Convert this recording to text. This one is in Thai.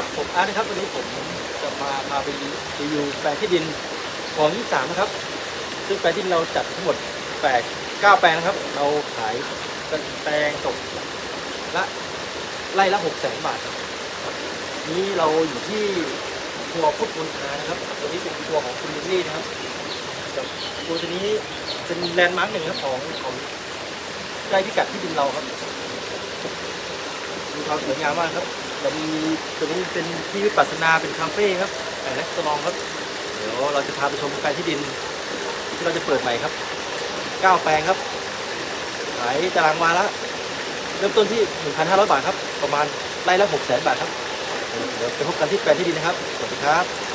ครับ ผมอาร์ตนะครับ วันนี้ผมจะมาพาไปรีวิวแปลงที่ดินของยี่สามนะครับ ซึ่งแปลงที่เราจัดทั้งหมดแปดเก้าแปลงนะครับ เราขายแปลงตกละไร่ละหกแสนบาท นี้เราอยู่ที่ครัวพุทธบุญอานะครับ ตัวนี้เป็นครัวของคุณลินนี่นะครับตัวตัวนี้เป็นแลนด์มาร์กหนึ่งครับของของใกล้พิกัดที่ดินเราครับดูความสวยงามมากครับ เรามีตรงนี้เป็นที่วิปัสสนาเป็นคาเฟ่ครับแอนด์รีสองครับ เดี๋ยวเราจะพาไปชมแปลงที่ดิน ที่เราจะเปิดใหม่ครับ9แปลงครับ ขายตารางวาละเริ่มต้นที่ 1,500 บาทครับ ประมาณไร่ละ600,000 บาทครับ เดี๋ยวไปพบกันที่แปลงที่ดินนะครับ สวัสดีครับ